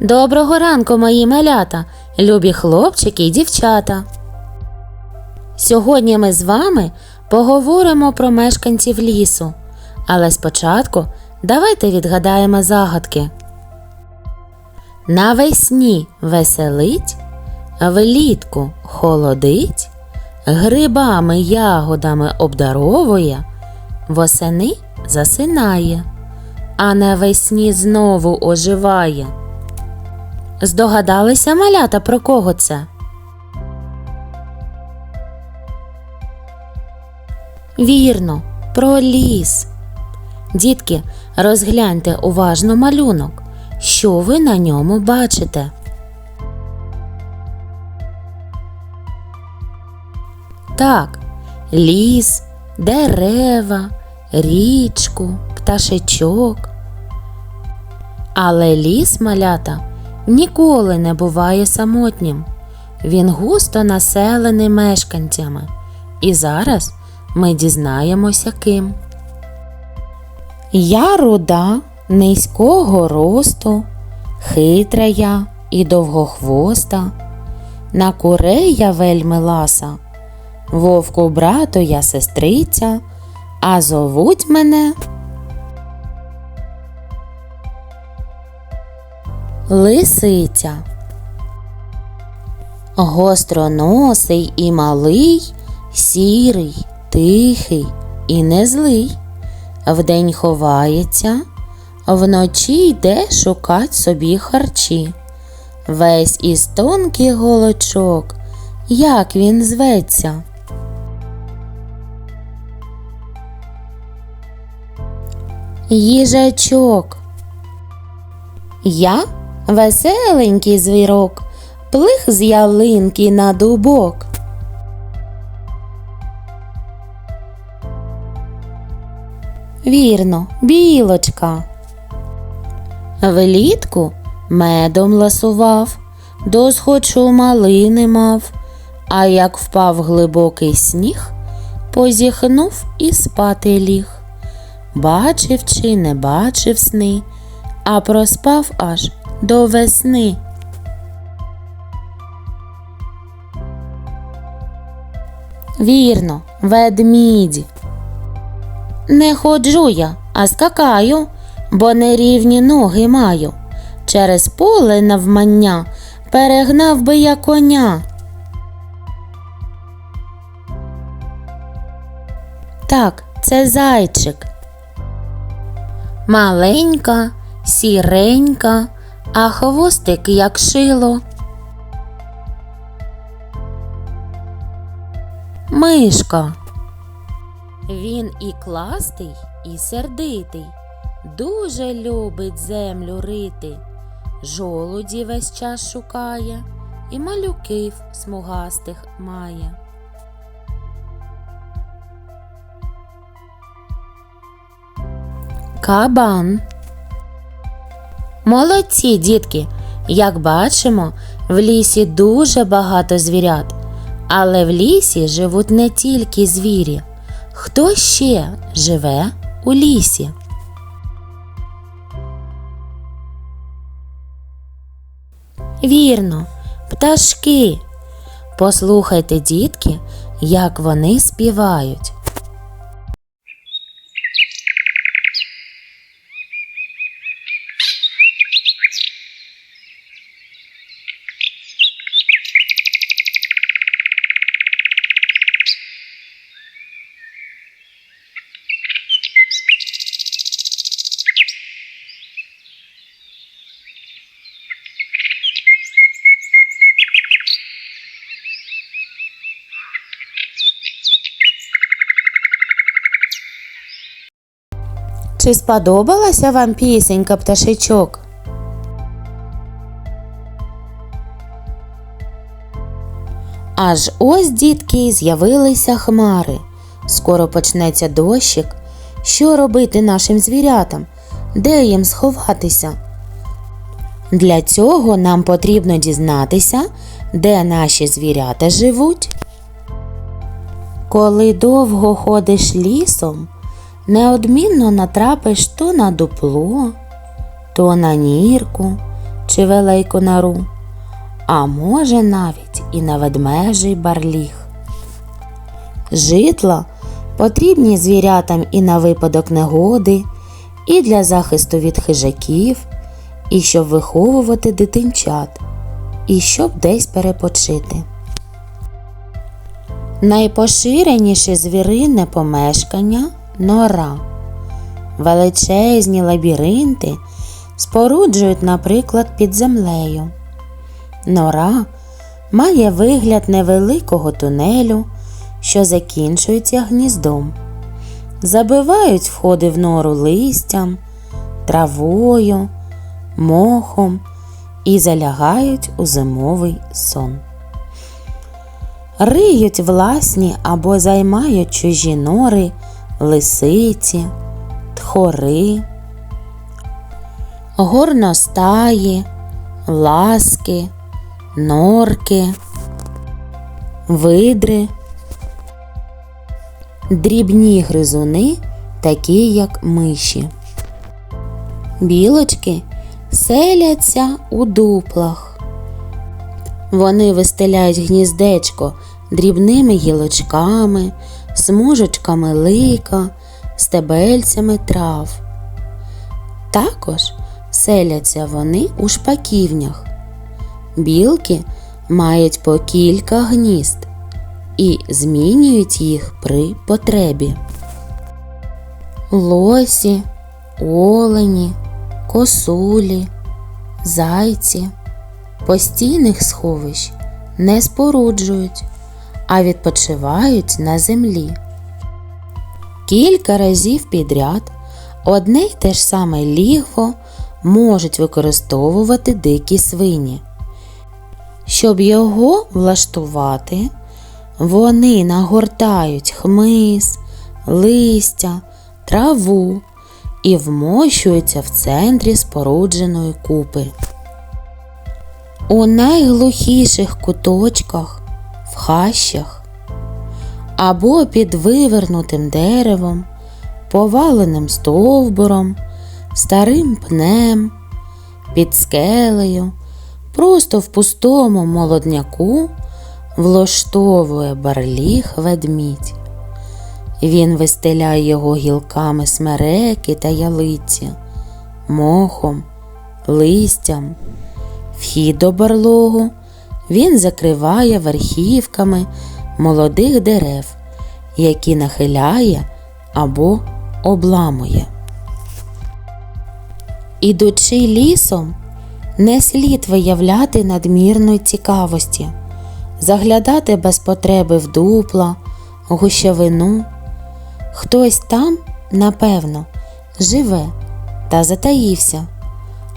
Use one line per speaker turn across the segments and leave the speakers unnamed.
Доброго ранку, мої малята, любі хлопчики і дівчата. Сьогодні ми з вами поговоримо про мешканців лісу. Але спочатку давайте відгадаємо загадки. Навесні веселить, влітку холодить, грибами ягодами обдаровує, восени засинає, а навесні знову оживає. Здогадалися малята про кого це? Вірно, про ліс. Дітки, розгляньте уважно малюнок. Що ви на ньому бачите? Так, ліс, дерева, річку, пташечок. Але ліс малята ніколи не буває самотнім. Він густо населений мешканцями. І зараз ми дізнаємося ким. Я руда, низького росту, хитра я і довгохвоста. На курей я вельми ласа, вовку брату я сестриця, а зовуть мене Лисиця. Гостроносий і малий, сірий, тихий і не злий. Вдень ховається, вночі йде шукать собі харчі. Весь із тонких голочок, як він зветься. Їжачок. Я веселенький звірок, плих з ялинки на дубок. Вірно, білочка. Влітку медом ласував, досхочу малини мав, а як впав глибокий сніг, позіхнув і спати ліг. Бачив чи не бачив сни, а проспав аж до весни. Вірно, ведмідь. Не ходжу я, а скакаю, бо нерівні ноги маю. Через поле навмання перегнав би я коня. Так, це зайчик. Маленька, сіренька, а хвостик як шило. Мишка. Він і кластий, і сердитий, дуже любить землю рити, жолуді весь час шукає, і малюків смугастих має. Кабан. Молодці, дітки! Як бачимо, в лісі дуже багато звірят, але в лісі живуть не тільки звірі. Хто ще живе у лісі? Вірно, пташки. Послухайте, дітки, як вони співають. Чи сподобалася вам пісенька пташечок? Аж ось, дітки, з'явилися хмари. Скоро почнеться дощик. Що робити нашим звірятам? Де їм сховатися? Для цього нам потрібно дізнатися, де наші звірята живуть. Коли довго ходиш лісом, неодмінно натрапиш то на дупло, то на нірку, чи велику нору, а може навіть і на ведмежий барліг. Житла потрібні звірятам і на випадок негоди, і для захисту від хижаків, і щоб виховувати дитинчат, і щоб десь перепочити. Найпоширеніше звіринне помешкання нора. Величезні лабіринти споруджують, наприклад, під землею. Нора має вигляд невеликого тунелю, що закінчується гніздом. Забивають входи в нору листям, травою, мохом і залягають у зимовий сон. Риють власні або займають чужі нори, лисиці, тхори, горностаї, ласки, норки, видри, дрібні гризуни, такі як миші. Білочки селяться у дуплах. Вони вистеляють гніздечко дрібними гілочками, смужечками лика, стебельцями трав. Також селяться вони у шпаківнях. Білки мають по кілька гнізд і змінюють їх при потребі. Лосі, олені, косулі, зайці постійних сховищ не споруджують, а відпочивають на землі. Кілька разів підряд одне й те ж саме лігво можуть використовувати дикі свині. Щоб його влаштувати, вони нагортають хмиз, листя, траву і вмощуються в центрі спорудженої купи. У найглухіших куточках, хащах або під вивернутим деревом, поваленим стовбуром, старим пнем, під скелею, просто в пустому молодняку влаштовує барліг ведмідь. Він вистеляє його гілками смереки та ялиці, мохом, листям. Вхід до барлогу він закриває верхівками молодих дерев, які нахиляє або обламує. Ідучи лісом, не слід виявляти надмірної цікавості, заглядати без потреби в дупла, гущавину. Хтось там, напевно, живе та затаївся,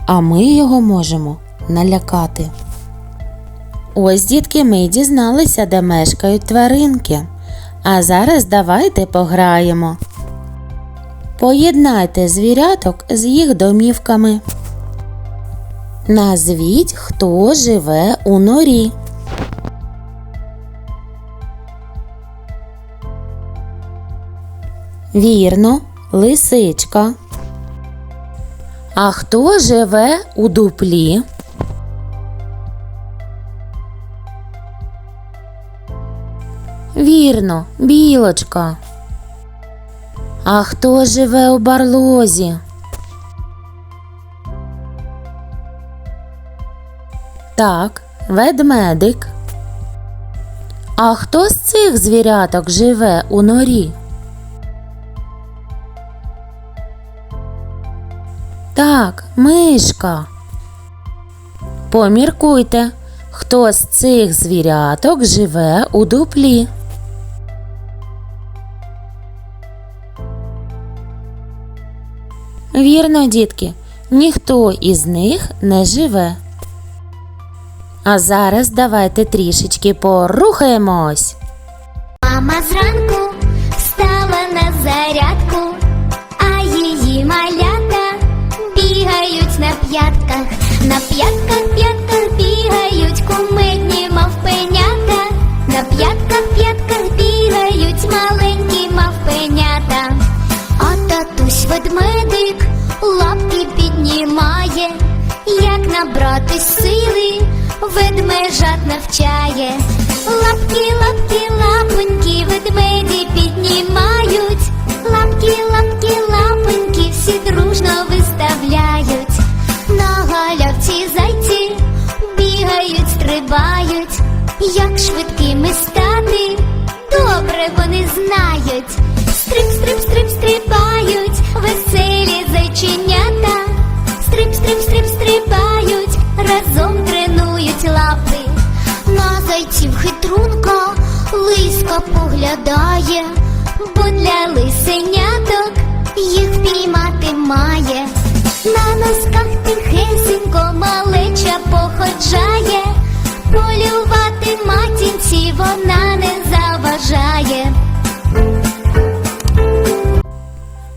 а ми його можемо налякати. Ось, дітки, ми дізналися, де мешкають тваринки. А зараз давайте пограємо. Поєднайте звіряток з їх домівками. Назвіть, хто живе у норі. Вірно, лисичка. А хто живе у дуплі? Вірно, білочка. А хто живе у барлозі? Так, ведмедик. А хто з цих звіряток живе у норі? Так, мишка. Поміркуйте, хто з цих звіряток живе у дуплі. Вірно, дітки, ніхто із них не живе. А зараз давайте трішечки порухаємось.
Мама зранку встала на зарядку, а її малята бігають на п'ятках, на п'ятках, п'ятках бігають кумедні навчає. Лапки, лапки, лапоньки, ведмеді піднімають. Лапки, лапки, лапоньки, всі дружно виставляють. На галявці зайці бігають, стрибають. Як швидкими стати, добре вони знають. Поглядає, бо для лисеняток їх впіймати має. На носках тихесенько малеча походжає, полювати матінці вона не заважає.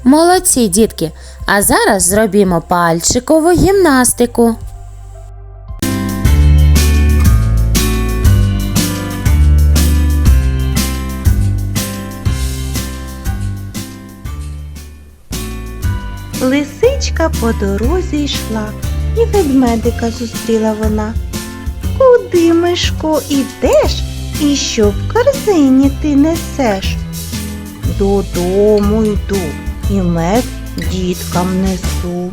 Молодці, дітки! А зараз зробімо пальчикову гімнастику.
Лисичка по дорозі йшла, і ведмедика зустріла вона. Куди, Мишко, ідеш, і що в корзині ти несеш? Додому йду і мед діткам несу.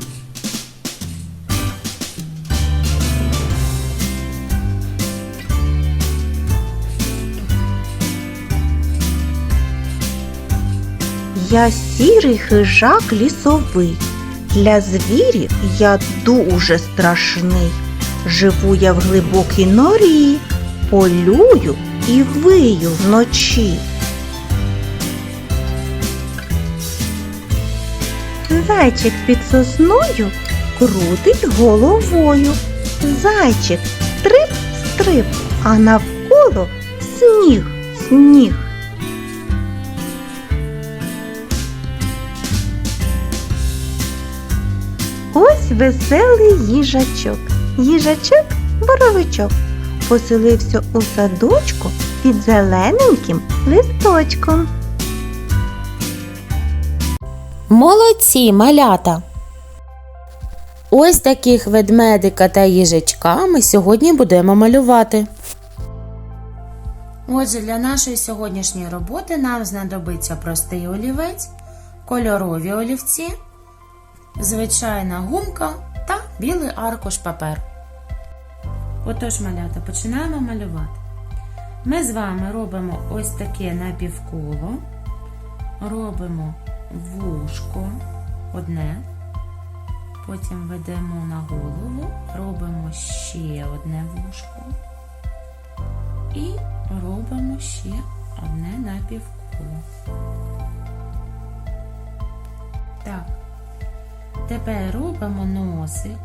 Я сірий хижак лісовий. Для звірів я дуже страшний. Живу я в глибокій норі, полюю і вию вночі. Зайчик під сосною крутить головою. Зайчик стрип, стрип, а навколо сніг, сніг. Ось веселий їжачок. Їжачок боровичок поселився у садочку під зелененьким листочком.
Молодці, малята! Ось таких ведмедика та їжачка ми сьогодні будемо малювати. Отже, для нашої сьогоднішньої роботи нам знадобиться простий олівець, кольорові олівці, звичайна гумка та білий аркуш паперу. Отож, малята, починаємо малювати. Ми з вами робимо ось таке напівколо, робимо вушко одне, потім ведемо на голову, робимо ще одне вушко і робимо ще одне напівколо. Так, тепер робимо носик,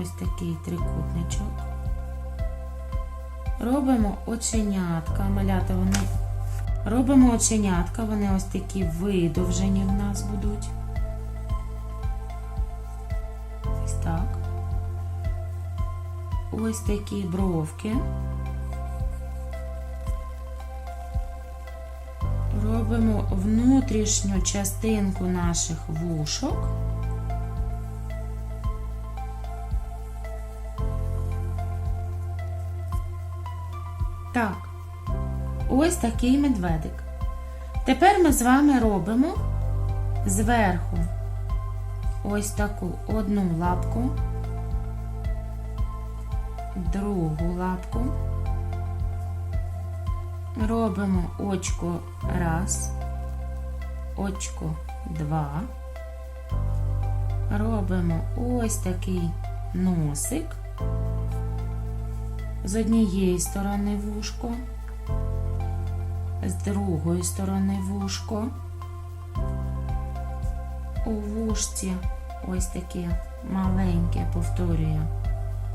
ось такий трикутничок. Робимо оченятка, малята вони Робимо оченятка, вони ось такі видовжені в нас будуть. Ось так. Ось такі бровки. Робимо внутрішню частинку наших вушок. Так. Ось такий медведик. Тепер ми з вами робимо зверху ось таку одну лапку, другу лапку. Робимо очко раз, очко два. Робимо ось такий носик. З однієї сторони вушко з другої сторони вушко. У вушці ось таке маленьке повторює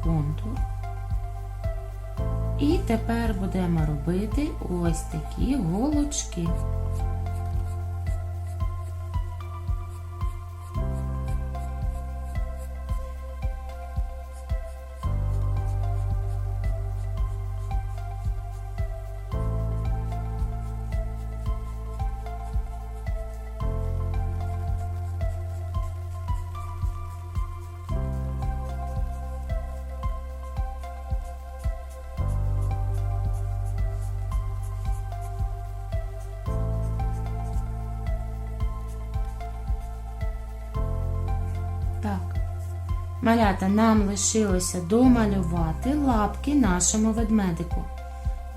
контур. І тепер будемо робити ось такі голочки. Малята, нам лишилося домалювати лапки нашому ведмедику.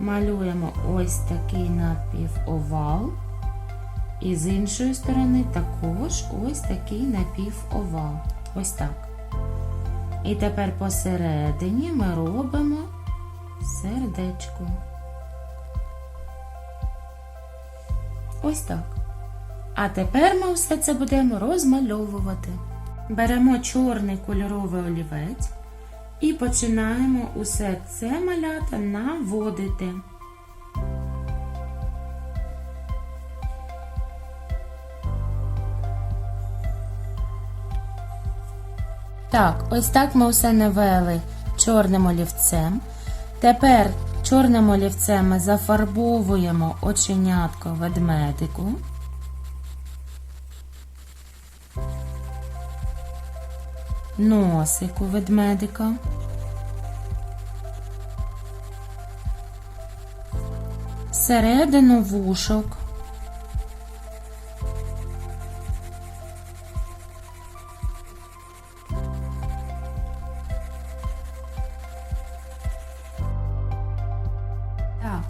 Малюємо ось такий напівовал. І з іншої сторони також ось такий напівовал. Ось так. І тепер посередині ми робимо сердечко. Ось так. А тепер ми все це будемо розмальовувати. Беремо чорний кольоровий олівець і починаємо усе це малята наводити. Так, ось так ми все навели чорним олівцем. Тепер чорним олівцем ми зафарбовуємо оченятко ведмедику. Носику ведмедика. Середину вушок. Так,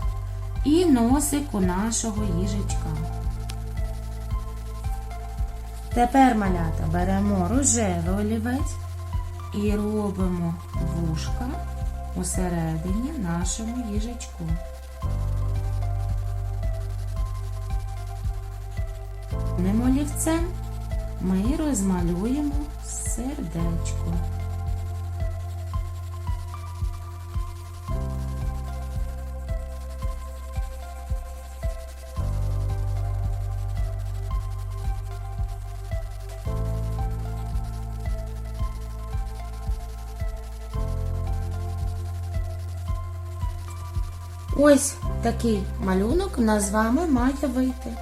і носик у нашого їжачка. Тепер малята беремо рожевий олівець і робимо вушка усередині нашому їжачку. Ним ми розмалюємо сердечко. Такий малюнок у нас з вами має вийти.